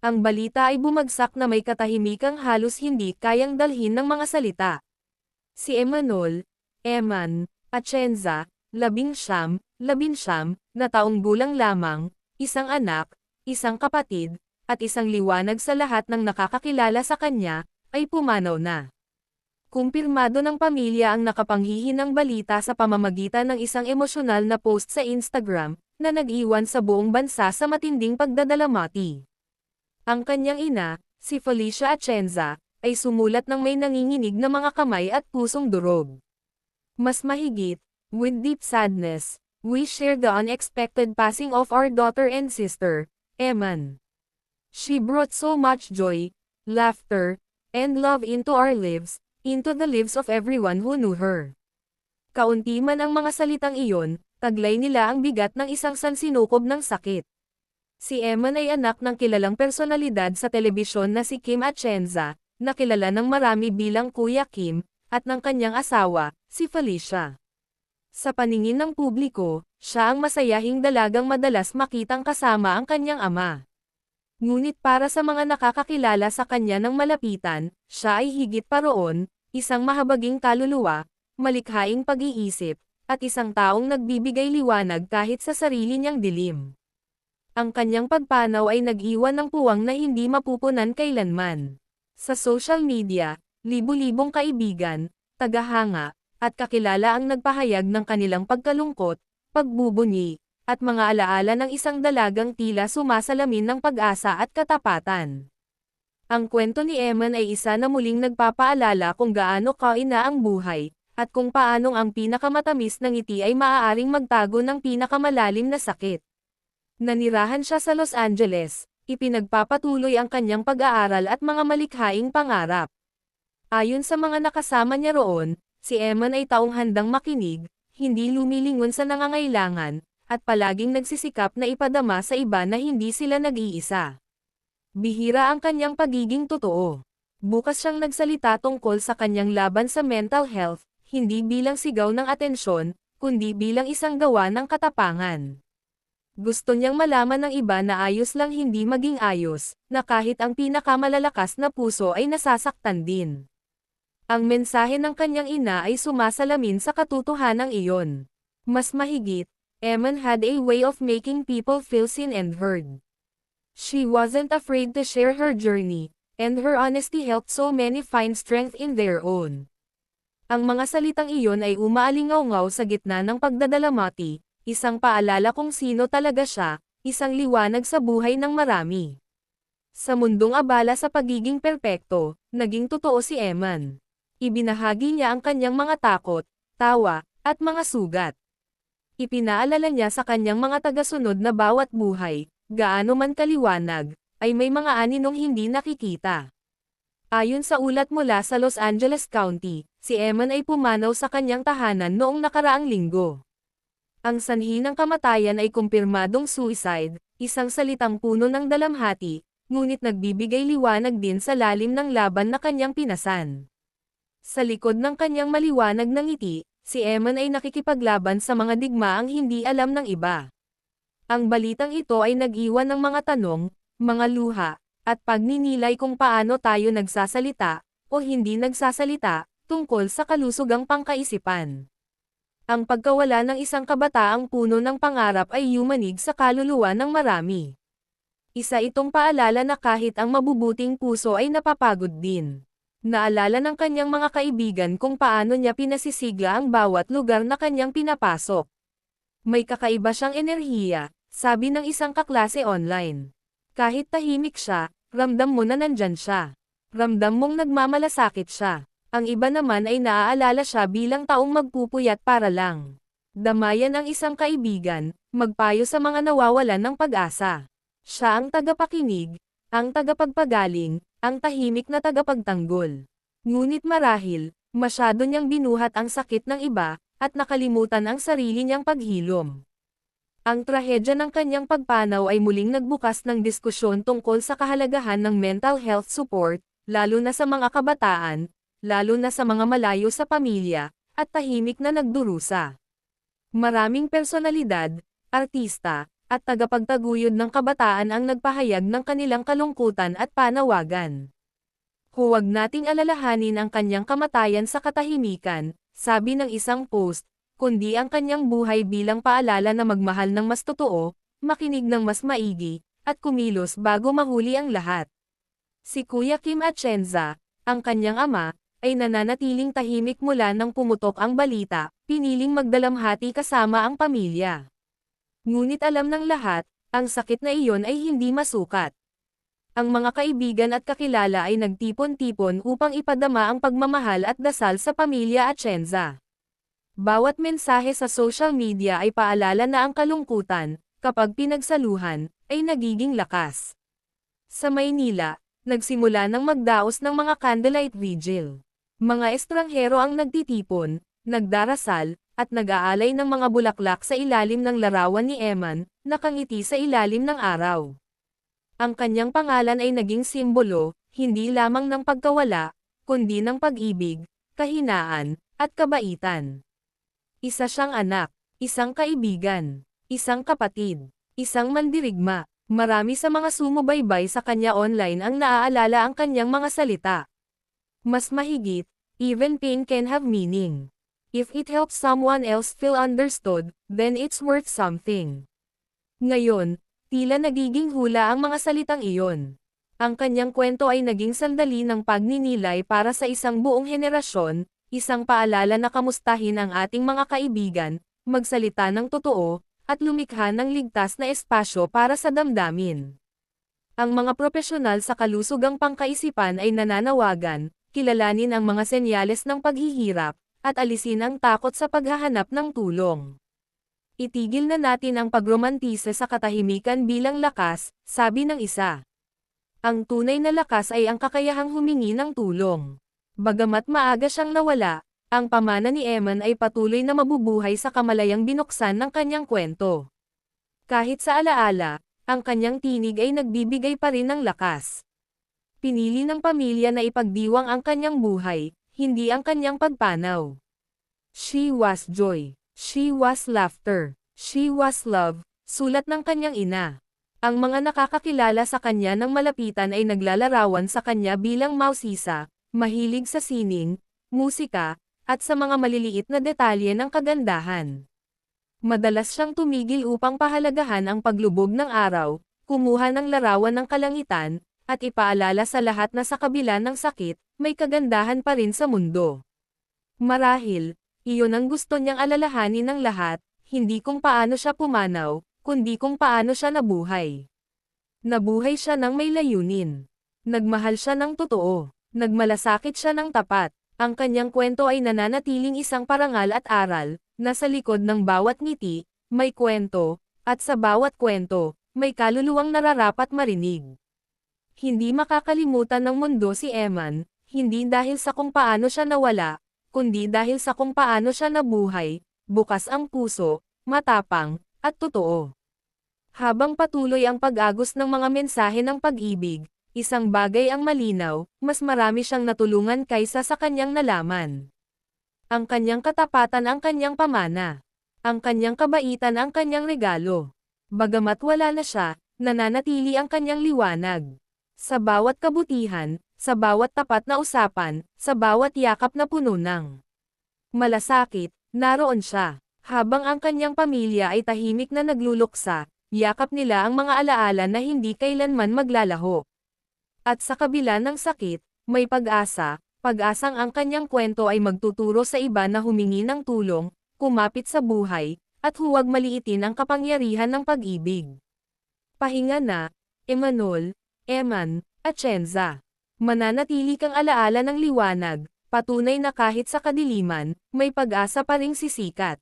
Ang balita ay bumagsak na may katahimikang halos hindi kayang dalhin ng mga salita. Si Emanol, Eman, Atienza, labing siyam, labing siyam, na taong gulang lamang, isang anak, isang kapatid, at isang liwanag sa lahat ng nakakakilala sa kanya, ay pumanaw na. Kumpirmado ng pamilya ang nakapanghihinang balita sa pamamagitan ng isang emosyonal na post sa Instagram, na nag-iwan sa buong bansa sa matinding pagdadalamati. Ang kanyang ina, si Felicia Atienza, ay sumulat ng may nanginginig na mga kamay at pusong durog. Mas mahigit, with deep sadness, we share the unexpected passing of our daughter and sister, Eman. She brought so much joy, laughter, and love into our lives, into the lives of everyone who knew her. Kaunti man ang mga salitang iyon, taglay nila ang bigat ng isang sansinukob ng sakit. Si Eman ay anak ng kilalang personalidad sa telebisyon na si Kim Atienza, na kilala ng marami bilang Kuya Kim, at ng kanyang asawa, si Felicia. Sa paningin ng publiko, siya ang masayahing dalagang madalas makitang kasama ang kanyang ama. Ngunit para sa mga nakakakilala sa kanya ng malapitan, siya ay higit pa roon, isang mahabaging kaluluwa, malikhaing pag-iisip, at isang taong nagbibigay liwanag kahit sa sarili niyang dilim. Ang kanyang pagpanaw ay nag-iwan ng puwang na hindi mapupunan kailanman. Sa social media, libu-libong kaibigan, tagahanga, at kakilala ang nagpahayag ng kanilang pagkalungkot, pagbubunyi, at mga alaala ng isang dalagang tila sumasalamin ng pag-asa at katapatan. Ang kwento ni Eman ay isa na muling nagpapaalala kung gaano kaina ang buhay, at kung paanong ang pinakamatamis ng ngiti ay maaaring magtago ng pinakamalalim na sakit. Nanirahan siya sa Los Angeles, ipinagpapatuloy ang kanyang pag-aaral at mga malikhaing pangarap. Ayon sa mga nakasama niya roon, si Eman ay taong handang makinig, hindi lumilingon sa nangangailangan, at palaging nagsisikap na ipadama sa iba na hindi sila nag-iisa. Bihira ang kanyang pagiging totoo. Bukas siyang nagsalita tungkol sa kanyang laban sa mental health, hindi bilang sigaw ng atensyon, kundi bilang isang gawa ng katapangan. Gusto niyang malaman ng iba na ayos lang hindi maging ayos, na kahit ang pinakamalalakas na puso ay nasasaktan din. Ang mensahe ng kanyang ina ay sumasalamin sa katotohanang iyon. Mas mahigit, Eman had a way of making people feel seen and heard. She wasn't afraid to share her journey, and her honesty helped so many find strength in their own. Ang mga salitang iyon ay umaalingaw-ngaw sa gitna ng pagdadalamati, isang paalala kung sino talaga siya, isang liwanag sa buhay ng marami. Sa mundong abala sa pagiging perpekto, naging totoo si Eman. Ibinahagi niya ang kanyang mga takot, tawa, at mga sugat. Ipinaalala niya sa kanyang mga tagasunod na bawat buhay, gaano man kaliwanag, ay may mga aninong hindi nakikita. Ayon sa ulat mula sa Los Angeles County, si Eman ay pumanaw sa kanyang tahanan noong nakaraang linggo. Ang sanhi ng kamatayan ay kumpirmadong suicide, isang salitang puno ng dalamhati, ngunit nagbibigay liwanag din sa lalim ng laban na kanyang pinasan. Sa likod ng kanyang maliwanag ng ngiti, si Eman ay nakikipaglaban sa mga digmaang hindi alam ng iba. Ang balitang ito ay nag-iwan ng mga tanong, mga luha, at pagninilay kung paano tayo nagsasalita, o hindi nagsasalita, tungkol sa kalusugang pangkaisipan. Ang pagkawala ng isang kabataang puno ng pangarap ay yumanig sa kaluluwa ng marami. Isa itong paalala na kahit ang mabubuting puso ay napapagod din. Naalala ng kanyang mga kaibigan kung paano niya pinasisigla ang bawat lugar na kanyang pinapasok. May kakaiba siyang enerhiya, sabi ng isang kaklase online. Kahit tahimik siya, ramdam mo na nandyan siya. Ramdam mong nagmamalasakit siya. Ang iba naman ay naaalala siya bilang taong magpupuyat para lang. Damayan ang isang kaibigan, magpayo sa mga nawawalan ng pag-asa. Siya ang tagapakinig, ang tagapagpagaling, ang tahimik na tagapagtanggol. Ngunit marahil, masyado niyang binuhat ang sakit ng iba, at nakalimutan ang sarili niyang paghilom. Ang trahedya ng kanyang pagpanaw ay muling nagbukas ng diskusyon tungkol sa kahalagahan ng mental health support, lalo na sa mga kabataan, lalo na sa mga malayo sa pamilya, at tahimik na nagdurusa. Maraming personalidad, artista, at tagapagtaguyod ng kabataan ang nagpahayag ng kanilang kalungkutan at panawagan. Huwag nating alalahanin ang kanyang kamatayan sa katahimikan, sabi ng isang post, kundi ang kanyang buhay bilang paalala na magmahal ng mas totoo, makinig ng mas maigi, at kumilos bago mahuli ang lahat. Si Kuya Kim Atienza, ang kanyang ama, ay nananatiling tahimik mula nang pumutok ang balita, piniling magdalamhati kasama ang pamilya. Ngunit alam ng lahat, ang sakit na iyon ay hindi masukat. Ang mga kaibigan at kakilala ay nagtipon-tipon upang ipadama ang pagmamahal at dasal sa pamilya Atienza. Bawat mensahe sa social media ay paalala na ang kalungkutan, kapag pinagsaluhan, ay nagiging lakas. Sa Maynila, nagsimula ng magdaos ng mga candlelight vigil. Mga estranghero ang nagtitipon, nagdarasal, at nag-aalay ng mga bulaklak sa ilalim ng larawan ni Eman, nakangiti sa ilalim ng araw. Ang kanyang pangalan ay naging simbolo, hindi lamang ng pagkawala, kundi ng pag-ibig, kahinaan, at kabaitan. Isa siyang anak, isang kaibigan, isang kapatid, isang mandirigma. Marami sa mga sumubaybay sa kanya online ang naaalala ang kanyang mga salita. Mas mahigit, even pain can have meaning. If it helps someone else feel understood, then it's worth something. Ngayon, tila nagiging hula ang mga salitang iyon. Ang kanyang kwento ay naging sandali ng pagninilay para sa isang buong henerasyon, isang paalala na kamustahin ang ating mga kaibigan, magsalita ng totoo, at lumikha ng ligtas na espasyo para sa damdamin. Ang mga profesional sa kalusugang pangkaisipan ay nananawagan, kilalanin ang mga senyales ng paghihirap, at alisin ang takot sa paghahanap ng tulong. Itigil na natin ang pagromantisa sa katahimikan bilang lakas, sabi ng isa. Ang tunay na lakas ay ang kakayahang humingi ng tulong. Bagamat maaga siyang nawala, ang pamana ni Eman ay patuloy na mabubuhay sa kamalayang binuksan ng kanyang kwento. Kahit sa alaala, ang kanyang tinig ay nagbibigay pa rin ng lakas. Pinili ng pamilya na ipagdiwang ang kanyang buhay, hindi ang kanyang pagpanaw. She was joy. She was laughter. She was love, sulat ng kanyang ina. Ang mga nakakakilala sa kanya ng malapitan ay naglalarawan sa kanya bilang mausisa, mahilig sa sining, musika, at sa mga maliliit na detalye ng kagandahan. Madalas siyang tumigil upang pahalagahan ang paglubog ng araw, kumuha ng larawan ng kalangitan, at ipaalala sa lahat na sa kabila ng sakit, may kagandahan pa rin sa mundo. Marahil, iyon ang gusto niyang alalahanin ng lahat, hindi kung paano siya pumanaw, kundi kung paano siya nabuhay. Nabuhay siya ng may layunin. Nagmahal siya ng totoo. Nagmalasakit siya ng tapat. Ang kanyang kwento ay nananatiling isang parangal at aral, na sa likod ng bawat ngiti, may kwento, at sa bawat kwento, may kaluluwang nararapat marinig. Hindi makakalimutan ng mundo si Eman, hindi dahil sa kung paano siya nawala, kundi dahil sa kung paano siya nabuhay, bukas ang puso, matapang, at totoo. Habang patuloy ang pag-agos ng mga mensahe ng pag-ibig, isang bagay ang malinaw, mas marami siyang natulungan kaysa sa kanyang nalaman. Ang kanyang katapatan ang kanyang pamana. Ang kanyang kabaitan ang kanyang regalo. Bagamat wala na siya, nananatili ang kanyang liwanag. Sa bawat kabutihan, sa bawat tapat na usapan, sa bawat yakap na puno ng malasakit, naroon siya. Habang ang kanyang pamilya ay tahimik na nagluluksa, yakap nila ang mga alaala na hindi kailanman maglalaho. At sa kabila ng sakit, may pag-asa, pag-asang ang kanyang kwento ay magtuturo sa iba na humingi ng tulong, kumapit sa buhay, at huwag maliitin ang kapangyarihan ng pag-ibig. Pahinga na, Emmanuel, Eman, Atienza. Mananatili kang alaala ng liwanag, patunay na kahit sa kadiliman, may pag-asa pa ring sisikat.